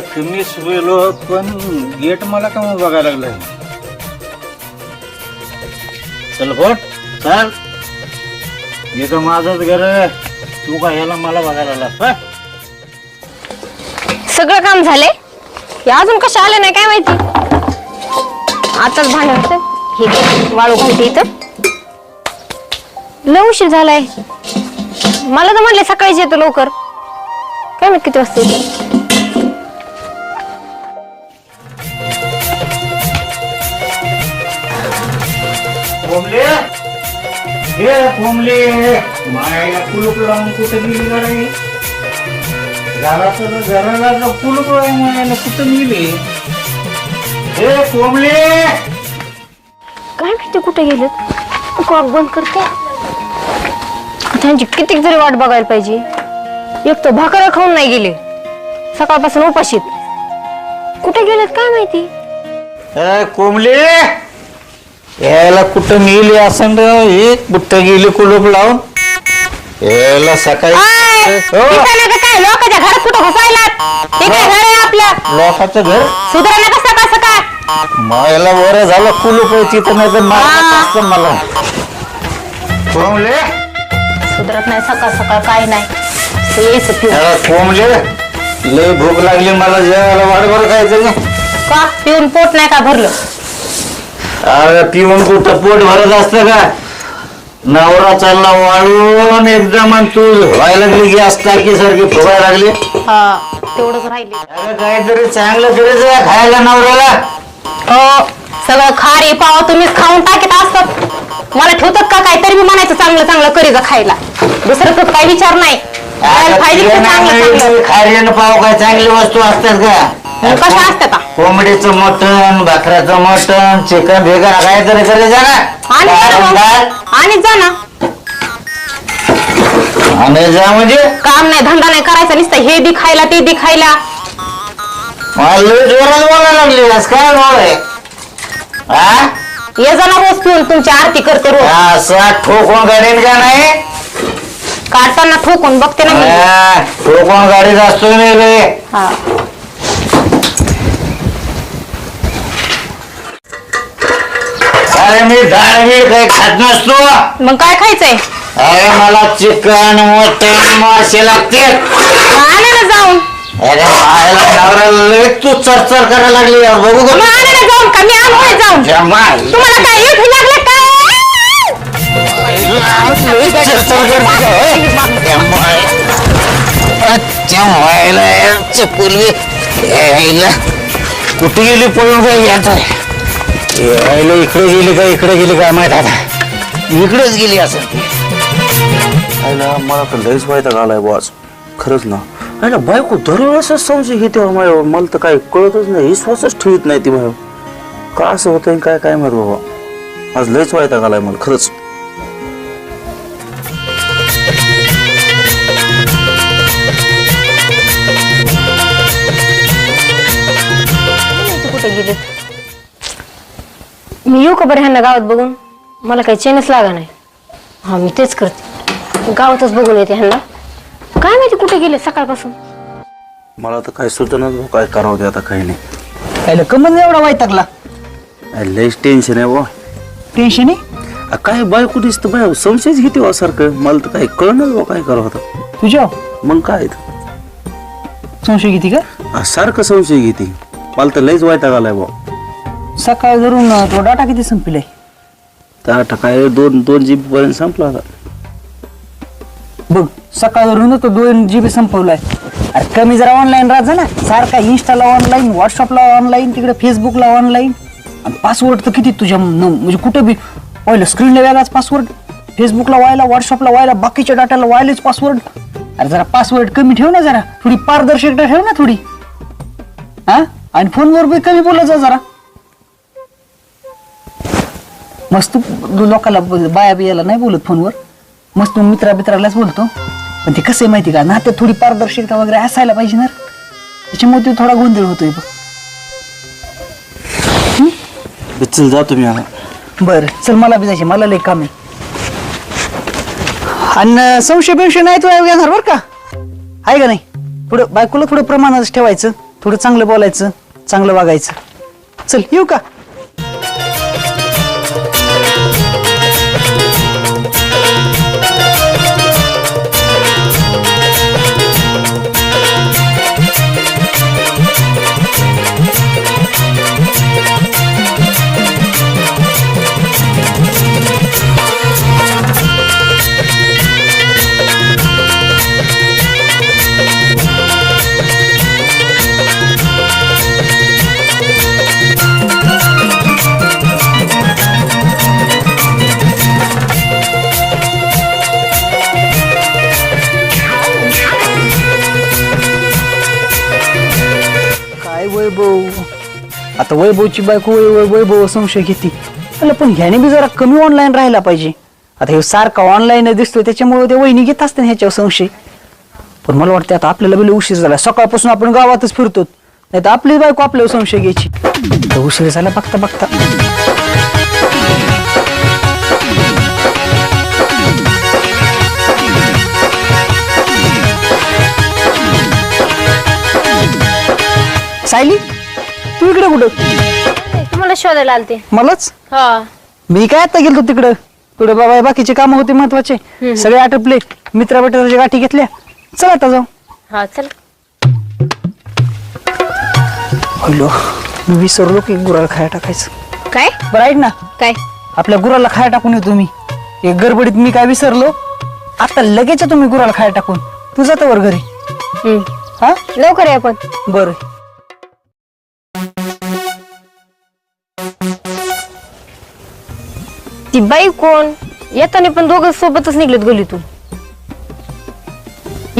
आज तुम्ही कमीच पण गेट मला का मग बघायला लागलाय चल बोट चल. हे तर माझंच घर आहे. तू का याला मला बघायला लागला सगळं काम झाले हे अजून कशा आले नाही काय माहिती? आताच भांडे होतं. हे घे, वाळू घालते इथं. लय उशीर झालाय. मला तर म्हणले सकाळीच येतो लवकर. काय माहीत किती वाजता येतो? कोंबले हे कोंबले मायाला कुलूप लावून कुठे गेली गाडी घराचं घराला कुलूप लावून मायाला कुठं गेली हे कोंबले काय माहिती कुठे गेलेत? कॉक बंद करते. त्यांची किती जरी वाट बघायला पाहिजे. एक तर भाकऱ्या खाऊन नाही गेले. सकाळपासून उपाशीत. कुठे गेलेत काय माहिती? कोंबले यायला कुठं गेली असं हे कुठं गेली कुलूप लावून. यायला सकाळी हो, का काय लोकांच्या कुठं घुसायला ते काय घर आहे आपलं? लोकांचं घर? मायला बरं झालं कुलूप आहे तिथं नाही तर मारलं हा. असतं मला. कोंबले? सुधरत नाही सकाळ सकाळ काय नाही. ते यायचं पिऊन. याला कोंबले लय भूक लागली मला जेवायला वाडभर खायचं का? पिऊन पोट नाही का भरलं? अरे पिऊन कुठं पोट भरत असतं का नवरा चालला वाळून एकदम आणि तू व्हायला लागली गॅस टाकी सारखी फुगायला लागली? हा तेवढंच राहिले. अरे काहीतरी चांगलं तरी जा खायला नवऱ्याला. हो सगळं खारी पाव तुम्हीच खाऊन टाकीत असतात. मला ठेवतात का काय तरी मी म्हणायचं चांगलं चांगलं करी जा खायला. दुसरं तर काही विचार नाही. खायला पाहिजे तर चांगलं चांगलं. खायला पाव काय चांगली वस्तू असतात का? कशा असतात कोंबडीचं मटण भाकऱ्याचं मटण चिकन भेगन काहीतरी जा आणि जा ना. ना मग. आणि जा ना. आणि जा म्हणजे? काम नाही धंदा नाही करायचा नुसतं हे बी खायला ते बी खायला. मला लय जोरात बोलायला लागली आज काय आहे हा ये जा ना रोज पिऊन तुमची आरती करते रोज. असा ठोकून गाडीन का नाही? काढताना ठोकून बघते ना मी. हा, ठोकून गाडीत असतो मी रे हा. अरे मी डाळ बीळ काही खात नसतो मग काय खायचंय अरे मला चिकन मटन मासे लागते ना जाऊन अरे मायला नवऱ्याला लय तू चरचर करायला लागली यार बघू मग ना जाऊन का मी आणतोय जाऊन. तुम्हाला काय येऊ लागलं काय लय चरचर करते का, होय? जमाल. अच्छा व्हायला याचं पूर्वी यायला कुठे गेली पळून काय याचा यायला इकडे गेली का इकडे गेली काय माहीत आता. इकडेच गेली असं ती. आयला मला तर लईच व्हायचा आलाय बॉस खरंच ना. आयला बायको दरवेळेसच संशय घेते हो माझ्यावर मला तर काही कळतच नाही विश्वासच ठेवत नाही ती माझ्यावर का असं होतंय काय काय माहीत बाबा. आज लईच व्हायचा आलाय मला खरंच. कुठे गेले मी येऊ का बरं ह्यांना गावात बघून? मला काही चेनच लागा नाही. हा मी तेच करते. गावातच बघून येते ह्यांना. काय माहिती कुठे गेले सकाळपासून? मला तर काही सुचनाच भाऊ काय करावं ते आता काही नाही. काय कमन एवढा वैतागला? आय, लईच टेन्शन आहे बा टेन्शन आहे? आ, काय बायको दिसतं बाय संशयच घेते हो सारखं. मला तर काही कळणार बा काय करावं आता. तुझ्या? मग काय? ते? संशय किती का? आ, सारखं संशय घेते. मला तर लईच व्हायचा आलाय बा सकाळ धरून तो डाटा किती संपलाय? त्या काय दोन दोन जी बी पर्यंत संपला आता बघ सकाळ धरून तो दोन जी बी संपवलाय. अरे कमी जरा ऑनलाईन राहा ना. सारखा इंस्टाला ऑनलाईन व्हॉट्सअपला ऑनलाईन तिकडे फेसबुकला ऑनलाईन आणि पासवर्ड तर किती तुझ्या न- म्हणजे कुठं बी पहिलं स्क्रीनला वेगळाच पासवर्ड फेसबुकला व्हायला व्हॉट्सअपला व्हायला बाकीच्या डाटाला व्हायलाच पासवर्ड अरे जरा पासवर्ड कमी ठेव ना जरा. थोडी पारदर्शकता ठेव ना थोडी. हा? आणि फोनवर बी कमी बोलत जा जरा. मस्त लोकाला बाया बियाला नाही बोलत फोनवर. मस्त मित्रा मित्रालाच बोलतो. पण ते कसं आहे माहिती का? नात्यात थोडी पारदर्शकता वगैरे असायला पाहिजे ना. त्याच्यामुळे ते थोडा गोंधळ होतोय बघ. चल जातो मी आता. बरं चल मला बी जायचे मला लई काम आहे. आणि संशय बिंशय नाही तुला घेणार बरं का? आहे का नाही? थोडं बायकोला थोडं प्रमाणात ठेवायचं थोडं चांगलं बोलायचं चांगलं वागायचं. चल येऊ का? आता वैभवची बायको वै- वैभव संशय घेते. म्हणलं पण ह्याने बी जरा कमी ऑनलाईन राहिला पाहिजे. आता हे सारखा ऑनलाईन दिसतोय त्याच्यामुळे ते वहिनी घेत असते ना ह्याच्यावर संशय. पण मला वाटतं आता आपल्याला बिल उशीर झाला. सकाळपासून आपण गावातच फिरतो नाही तर आपली बायको आपल्यावर संशय घ्यायची. तर उशीर झाला बघता बघता. सायली? तू इकडे कुठं? तुम्हाला शोधायला आलते. मलाच? हा. मी काय आता गेलतो तिकडं? पुढे बाबा बाकीचे काम होते महत्त्वाचे. सगळे आटपले. मित्रा मित्राच्या गाठी घेतल्या. चला आता जाऊ. हा चल. हॅलो मी विसरलो की गुराला खाया टाकायचं. काय? बरं ऐक ना. काय? आपल्या गुराला खाया टाकून येतो मी. एक गडबडीत मी काय विसरलो? आता लगेच तुम्ही गुराला खाया टाकून. तू जातो वर घरी. हम्म. हा? लवकर आहे आपण बरं. ती बाई कोण? येताना पण दोघं सोबतच निघलेत गलीतून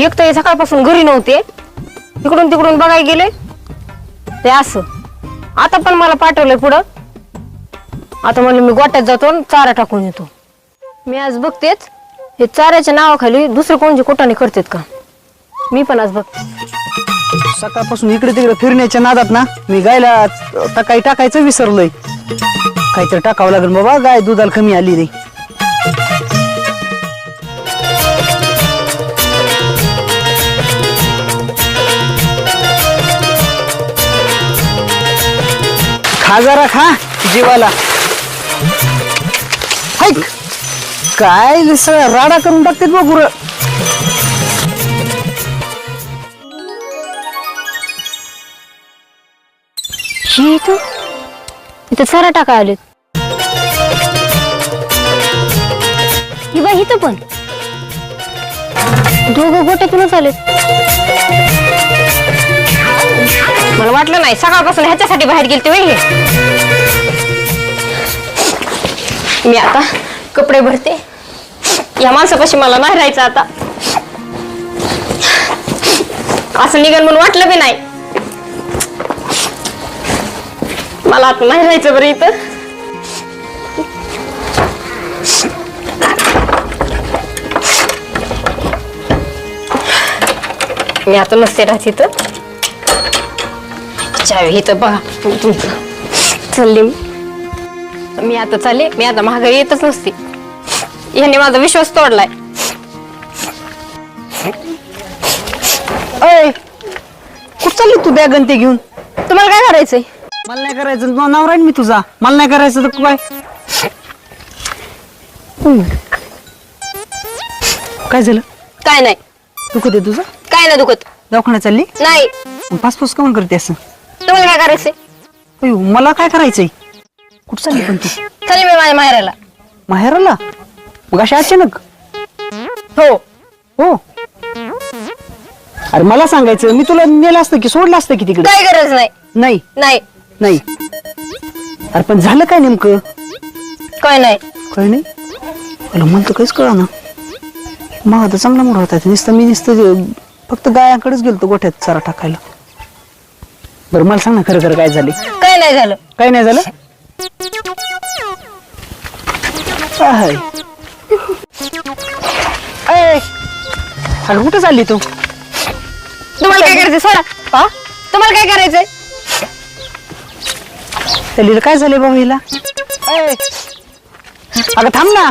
एक तर हे सकाळपासून घरी नव्हते. इकडून तिकडून बघायला गेले. ते असं. आता पण मला पाठवलंय पुढं. आता म्हणलं मी गोट्यात जातो आणि चारा टाकून येतो. मी आज बघतेच हे चाऱ्याच्या नावाखाली दुसरे कोणचे कोटाने करतेत का? मी पण आज बघते. सकाळपासून इकडे तिकडे फिरण्याच्या नादात ना मी गायला काही टाकायचं विसरलोय. काहीतरी टाकावं लागेल बाबा गाय दुधाला कमी आली रे. खा जरा खा जीवाला. हायक काय सगळं राडा करून टाकतात बघुर गुरं. ही तू इथं चारा टाका आलेत ही बाई इथं पण. दोघं गोट्यातूनच आलेत. मला वाटलं नाही सकाळपासून ह्याच्यासाठी बाहेर गेलते वय हे. मी आता कपडे भरते. या माणसापाशी मला नाही राहायचं आता. असं निघन म्हणून वाटलं बी नाही. मला आता नाही राहायचं बरं इथं. मी आता नसते राहत इथं. चावी इथं बघा तुमचं चालली मी. मी आता चालले मी आता महागाई येतच नसते. ह्याने माझा विश्वास तोडलाय. अय कुठं चालली तू बॅग ते घेऊन? तुम्हाला काय करायचंय? मला नाही करायचं. तुझा नवरा आहे ना मी तुझा. मला नाही करायचं तर काय? काय झालं? काय नाही. दुखत आहे तुझं? काय नाही दुखत. दवाखान्यात चालली? नाही. पासपोस काऊन करते असं. तुम्हाला काय करायचंय? अयो मला काय करायचंय? कुठं चालली पण तू? चालेल मी माझ्या माहेराला. माहेराला? मग अशी अचानक? हो. हो? अरे मला सांगायचं मी तुला नेलं असतं की सोडलं असतं की तिकडे? काय गरज नाही. नाही. नाही. नाही. अरे पण झालं काय नेमकं? काय नाही. काय नाही? मला म्हणतो काहीच कळा ना मग आता चांगला मोठा होता. नुसतं मी नुसतं फक्त गायाकडेच गेलतो गोठ्यात चारा टाकायला. बरं मला सांग ना खरं खरं काय झाले. काय नाही झालं. काय नाही झालं? आहे. अरे कुठं चालली तू? तुम्हाला काय करायचंय? सोडा. हा? तुम्हाला काय करायचंय? त्याला काय झाले बाबा हिला? ए, अगं थांब ना.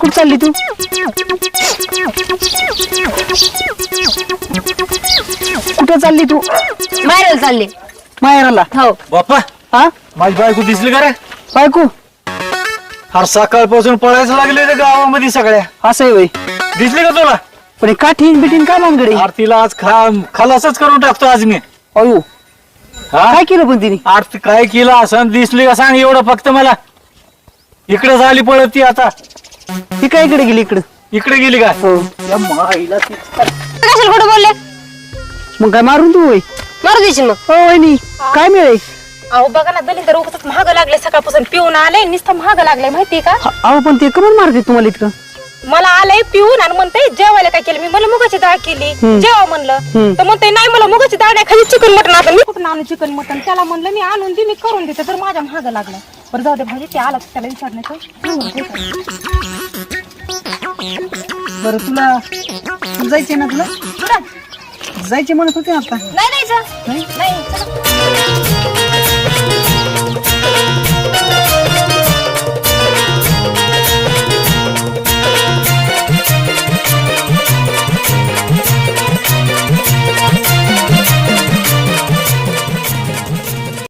कुठं चालली तू? कुठं चालली तू? बाहेर चालले. माहेराला. हो. बाप्पा हा? माझी बायको दिसली का रे? बायको? हर सकाळपासून पळायचं लागले रे गावामध्ये सगळ्या. असं आहे वय. दिसली का तुला? पण हे काठीन बिटीन काय मानगडे आरतीला आज खा खलासच करून टाकतो आज मी. अयो. हा? काय केलं पण तिने? आरती काय केलं असं दिसली का सांग एवढं फक्त मला. इकडे झाली पळत ती आता. ती काय इकडे गेली इकडं? इकडे गेली का? हो. या माईला ती- कशाला कुठं बोलले? मग काय मारून तू होय? मारू देशील मग. हो वहिनी. काय मिळेल? अहो बघा ना दलिंदर उगतच महाग लागले सकाळपासून. पिऊन आले नुसतं महाग लागलंय माहितीये का? अहो पण ते कमन मारते तुम्हाला इतकं. मला आलंय पिऊन आणि म्हणते जेवायला काय केलं? मी मला मुगाची डाळ केली. जेवा म्हणलं. तर म्हणते नाही मला मुगाची डाळ नाही खाली चिकन मटन आता मी कुठून आणू चिकन मटन त्याला म्हणलं मी आणून दे मी करून देते. तर माझ्या महाग लागलं. बरं जाऊ दे भाजी ते आला त्याला विचारण्याचं बरं तुला जायचे ना तुला? जायचे म्हणत होते आता. नाही नाही.